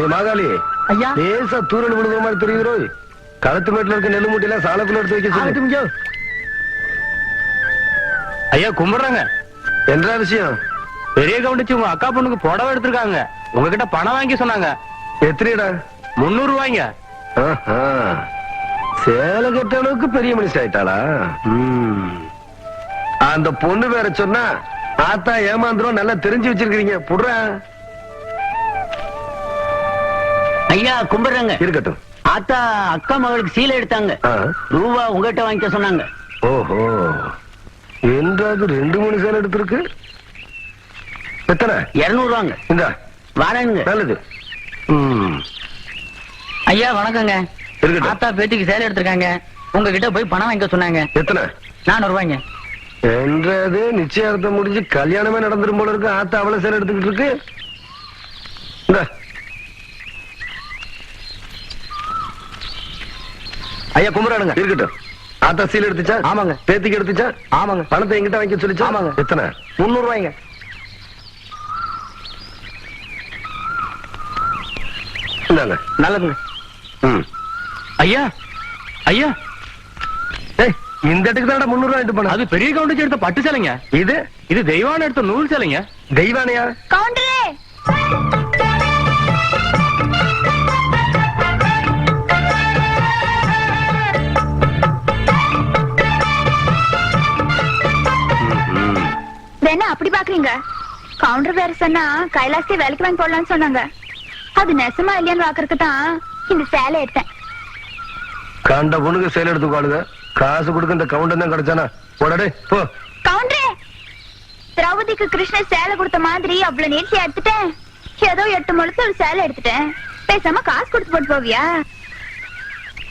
ஏ மாகாளி ஐயா. லேசா தூரல் விழுகிற மாதிரி தெரியுறோ களத்து மேட்டுல இருக்க நெல்லு மூட்டையில சாலக்குள்ள எடுத்து வைக்க சொல்லு. ஐயா. கும்பிடுறாங்க. என்ன விஷயம்? பெரிய கவுண்டிச்சு உங்க அக்கா பொண்ணுக்கு புடவை எடுத்திருக்காங்க. உங்ககிட்ட பணம் வாங்கி சொன்னாங்க. எத்தனைடா? முன்னூறு ரூபாய்ங்க. சேலை கட்ட அளவுக்கு பெரிய மனுஷன் ஆயிட்டாளா. அந்த பொண்ணு வேற சொன்னா ஆத்தா ஏமாந்துரும் நல்லா தெரிஞ்சு வச்சிருக்கீங்க புடுறா. ஐயா கும்பிடுறாங்க. இருக்கட்டும். ஆத்தா அக்கா மகளுக்கு சீலை எடுத்தாங்க. ரூபா உங்ககிட்ட வாங்கிக்க சொன்னாங்க. ஓஹோ. என்றாவது ரெண்டு மூணு சேலை எடுத்திருக்கு? எத்தனை? இருநூறு வாங்க இந்த. வரேங்க நல்லது. ம். ஐயா வணக்கங்க. ஆத்தா பேத்திக்கு சேலை எடுத்திருக்காங்க. உங்ககிட்ட போய் பணம் வாங்கிக்க சொன்னாங்க. எத்தனை? நானூறு ரூபாய்ங்க என்றது நிச்சயார்த்தம் முடிஞ்சு கல்யாணமே நடந்துரும் போல இருக்கு. ஆத்தா அவளை சேலை எடுத்துக்கிட்டு இருக்கு. இந்தா. ஐயா கும்பிடுறானுங்க இருக்கட்டும். ஆத்தா சீல் எடுத்துச்சா? ஆமாங்க. பேத்திக்கு எடுத்துச்சா? ஆமாங்க. பணத்தை எங்கிட்ட வாங்கி சொல்லிச்சா? ஆமாங்க. எத்தனை? முன்னூறு ரூபாய்ங்க இந்தாங்க. நல்லதுங்க. ம். ஐயா ஐயா. ஏய் இந்த இடத்துக்கு தான் முன்னூறு ரூபாய் போன அது பெரிய கவுண்டிச்சு எடுத்த பட்டு சேலைங்க. இது? இது தெய்வான எடுத்த நூல் சேலைங்க. தெய்வானையா? கவுண்டரே! என்ன அப்படி பாக்குறீங்க? கவுண்டர் வேற சொன்னா கைலாசத்தை வேலைக்கு வாங்கி போடலாம்னு சொன்னாங்க. அது நெசமா இல்லையான்னு பாக்குறதுக்கு தான் இந்த சேலை எடுத்தேன். கண்ட பொண்ணுக்கு சேலை எடுத்துக்காளுங்க. காசு கொடுக்க இந்த கவுண்டர் தான் கிடைச்சானா? போடடே போ. கவுண்டரே! திரௌபதிக்கு கிருஷ்ணர் சேலை கொடுத்த மாதிரி அவ்வளவு நேர்த்தி எடுத்துட்டேன். ஏதோ எட்டு முழுத்து ஒரு சேலை எடுத்துட்டேன். பேசாம காசு கொடுத்து போட்டு போவியா?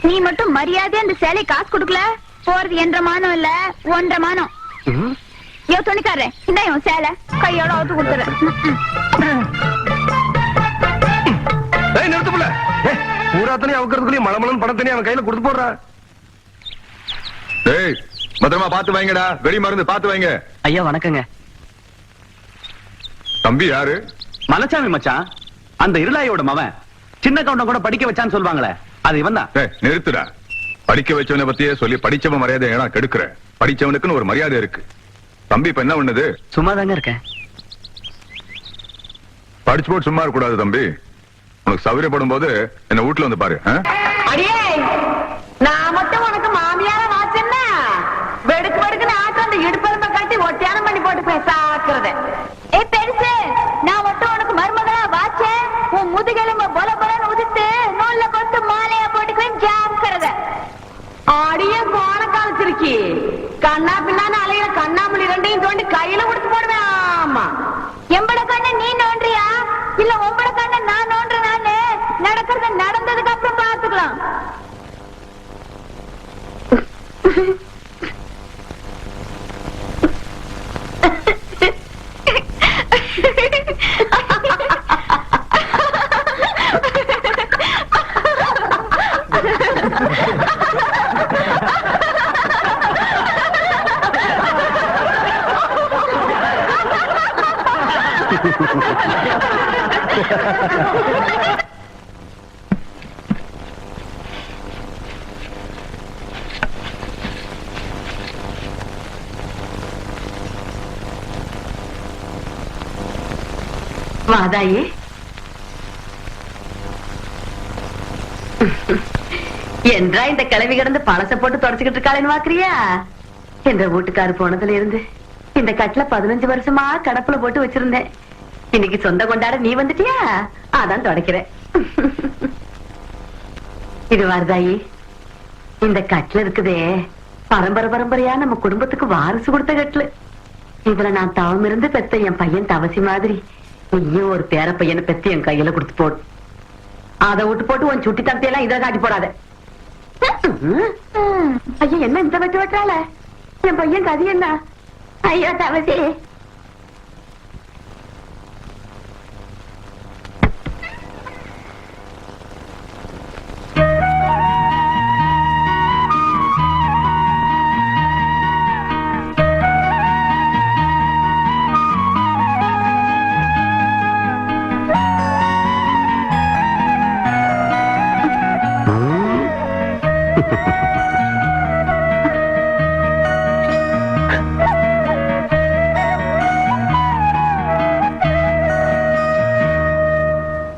நீ மட்டும் மரியாதை அந்த சேலை காசு கொடுக்கல? போறது என்ற மானம் இல்ல ஒன்றரை மானம். யோ துணிக்காரே இந்த இவன் சேலை கையோட அவுத்து கொடுத்துறேன் ஏய் நிறுத்து புள்ள ஏய் பூராத்தனையும் அவுக்கிறதுக்குள்ளேயும் மலமலன் பணத்தனையும் அவன் கையில கொடுத்து போடுறா டேய் பத்திரமா பாத்து வைங்கடா வெடி மருந்து பாத்து வைங்க ஐயா வணக்கங்க தம்பி யாரு மலைச்சாமி மச்சான் அந்த இருளாயோட மவன் சின்ன கவுண்டம் கூட படிக்க வச்சான்னு சொல்லுவாங்களே அது இவன் தான் டேய் நிறுத்துடா படிக்க வச்சவனை பத்தியே சொல்லி படிச்சவன் மரியாதை ஏன்னா கெடுக்கிற படிச்சவனுக்குன்னு ஒரு மரியாதை இருக்கு தம்பி இப்ப என்ன பண்ணுது? சும்மா தாங்க இருக்கேன். படிச்சு போட்டு சும்மா இருக்க கூடாது தம்பி. உனக்கு சௌகரியப்படும் போது என்ன வீட்டுல வந்து பாரு? அடியே நான் மட்டும் உனக்கு மாமியார வாச்சேன்னா வெடுக்கு வெடுக்குன்னு ஆட்டம் அந்த இடுப்பெருமை கட்டி ஒட்டியானம் பண்ணி போட்டு பேசாக்குறத. ஏ பெருசு நான் மட்டும் உனக்கு மருமகளா வாச்சேன். உன் முதுகெலும்ப பொல பொலன்னு உதித்து நூல்ல கொத்து மாலையா போட்டுக்குவேன் ஜாக்கிறத அடியே கோண காலத்திருக்கி கண்ணா பின்னான்னு அலையில கண்ணாமணி ரெண்டையும் தோண்டி கையில கொடுத்து போடுவேன் ஆமா எம்பட கண்ணு நீ நோன்றியா இல்ல உம்பட கண்ணு நான் நோன்ற நானு நடக்கிறது நடந்ததுக்கு அப்புறம் பாத்துக்கலாம் மாதாயி என்றா இந்த கிளவி கிடந்து பழச போட்டு தொடச்சுக்கிட்டு இருக்காளேன்னு பாக்குறியா என்ற வீட்டுக்காரு போனதுல இருந்து இந்த கட்டில பதினஞ்சு வருஷமா கடப்புல போட்டு வச்சிருந்தேன். இன்னைக்கு சொந்த கொண்டாட நீ வந்துட்டியா? அதான் தொடக்கிறேன். இது வருதாயி இந்த கட்டில இருக்குதே பரம்பரை பரம்பரையா நம்ம குடும்பத்துக்கு வாரிசு கொடுத்த கட்டுல. இதுல நான் தவம் இருந்து பெத்த என் பையன் தவசி மாதிரி நீயும் ஒரு பேர பையனை பெத்து என் கையில கொடுத்து போடு அதை விட்டு போட்டு உன் சுட்டி தந்தையெல்லாம் இதை காட்டி போடாத. ஐயா என்ன இந்த வெட்டு வெட்டால என் பையன் கதி என்ன? ஐயோ தவசி.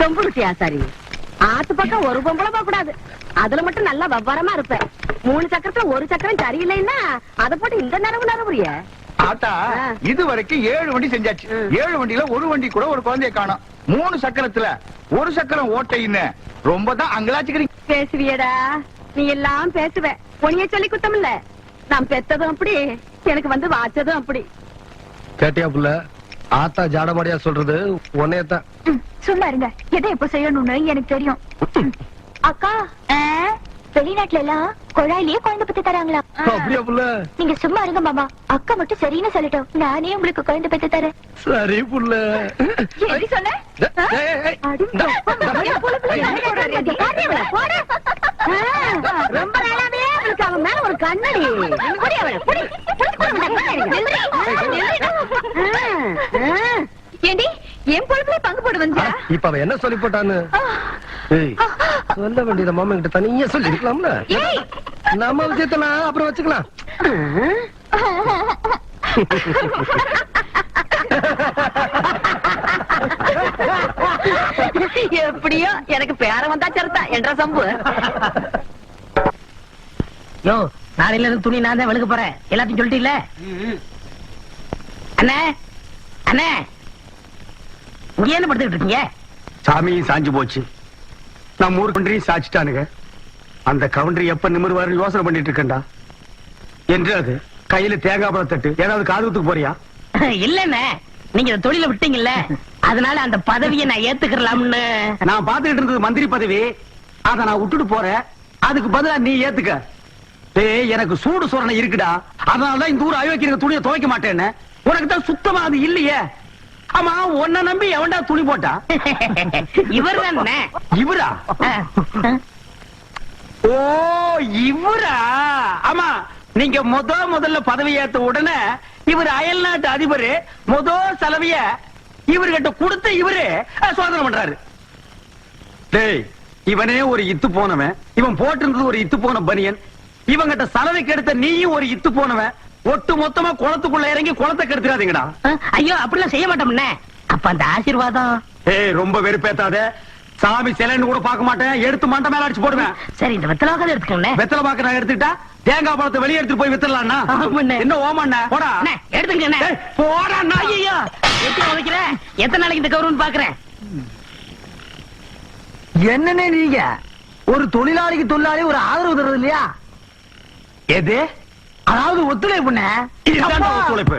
சொம்பு குட்டி ஆசாரி. ஆத்து பக்கம் ஒரு பொம்பளை போக கூடாது. அதுல மட்டும் நல்லா விவரமா இருப்ப. மூணு சக்கரத்துல ஒரு சக்கரம் சரியில்லைன்னா அத போட்டு இந்த நரவு நரவுறிய? ஆத்தா. இது வரைக்கும் ஏழு வண்டி செஞ்சாச்சு. ஏழு வண்டியில ஒரு வண்டி கூட ஒரு குழந்தைய காணோம். மூணு சக்கரத்துல ஒரு சக்கரம் ஓட்டைன்னு. ரொம்ப தான் அங்கலாச்சுக்கிறீங்க பேசுவியடா. நீ எல்லாம் பேசுவ. பொனிய சொல்லி குத்தம் இல்ல நான் பெத்ததும் அப்படி எனக்கு வந்து வாச்சதும் அப்படி. கேட்டியா புள்ள? ஆத்தா ஜாடமாடியா சொல்றது உன்னையத்தான். சும்மா இருங்க. எதை எப்ப செய்யணும்னு எனக்கு தெரியும். அக்கா வெளிநாட்டுல எல்லாம் குழாயிலேயே குழந்தை பத்தி தராங்களா நீங்க சும்மா இருங்க மாமா. அக்கா மட்டும் சரின்னு சொல்லட்டும். நானே உங்களுக்கு குழந்தை பெத்து தரேன். சரி புள்ள. ரொம்ப நாளாவே அவன் மேல ஒரு கண்ணடி புடி அவளை, புடி. புடி, புடி, அவளை, புடி. ஆ, ஆ. ஏண்டி என் பொழுதுல பங்கு போடு வந்தியா இப்ப அவ என்ன சொல்லி போட்டான்னு? சொல்ல வேண்டியத மாமா கிட்ட தனியா சொல்லி இருக்கலாம்ல. நம்ம விஷயத்தெல்லாம் அப்புறம் வச்சுக்கலாம். எப்படியோ எனக்கு பேர வந்தா சரிதா என்ற சம்பு? யோ நாளையில இருந்து துணி நான் தான் வெளுக்க போறேன். எல்லாத்தையும் சொல்லிட்டீல்ல? அண்ணே அண்ணே இங்க என்ன படுத்துக்கிட்டு இருக்கீங்க? சாமி சாஞ்சு போச்சு. நம்ம ஊர் கவுண்டரி சாச்சிட்டானுங்க. அந்த கவுண்டரி எப்ப நிமிர்வாரு யோசனை பண்ணிட்டு இருக்கேன்டா. என்று அது கையில தேங்காய் பழம் தட்டு ஏதாவது காதுகுத்துக்கு போறியா? இல்லண்ணே நீங்க தொழில விட்டீங்கல்ல அதனால அந்த பதவியை நான் ஏத்துக்கலாம்னு நான் பாத்துக்கிட்டு இருந்தது மந்திரி பதவி அத நான் விட்டுட்டு போறேன். அதுக்கு பதிலா நீ ஏத்துக்க. டேய் எனக்கு சூடு சொரணை இருக்குடா. அதனாலதான் இந்த ஊர் அயோக்கிய துணியை துவைக்க மாட்டேன்னு. உனக்கு தான் சுத்தமா அது இல்லையே. ஆமா உன்னை நம்பி எவன்டா துணி போட்டா? இவர்? தானே இவரா ஓ இவரா? ஆமா நீங்க முத முதல்ல பதவி ஏத்த உடனே இவர் அயல் நாட்டு அதிபர் முத செலவிய இவர்கிட்ட கொடுத்த இவரு சோதனை பண்றாரு. டேய் இவனே ஒரு இத்து போனவன். இவன் போட்டிருந்தது ஒரு இத்து போன பனியன். இவங்கிட்ட சலவைக்கு எடுத்த நீயும் ஒரு இத்து போனவன். ஒட்டு மொத்தமா குளத்துக்குள்ள இறங்கி குளத்தை கெடுத்துறாதீங்கடா. ஐயோ அப்படிலாம் செய்ய மாட்டோம்ண்ணே அப்ப அந்த ஆசீர்வாதம்? ஏய் ரொம்ப வெறுப்பேத்தாத. சாமி சிலைன்னு கூட பார்க்க மாட்டேன். எடுத்து மண்டை மேல அடிச்சு போடுவேன். சரி இந்த வெத்தலாக எடுத்துக்கோண்ணே வெத்தலை பாக்க நான் எடுத்துட்டா தேங்காய் பழத்தை வெளியே எடுத்துட்டு போய் வித்துடலாம்னா. என்ன ஓமாண்ண போடா. ஏய், போடா. ஐயோ எத்தனை உதைக்கிற எத்தனை நாளைக்கு இந்த கௌரவம் பாக்குறேன் என்னன்னே நீங்க? ஒரு தொழிலாளிக்கு தொழிலாளி ஒரு ஆதரவு தர்றது இல்லையா? எது? அதாவது ஒத்துழைப்புண்ணே. இதுதான் ஒத்துழைப்பு.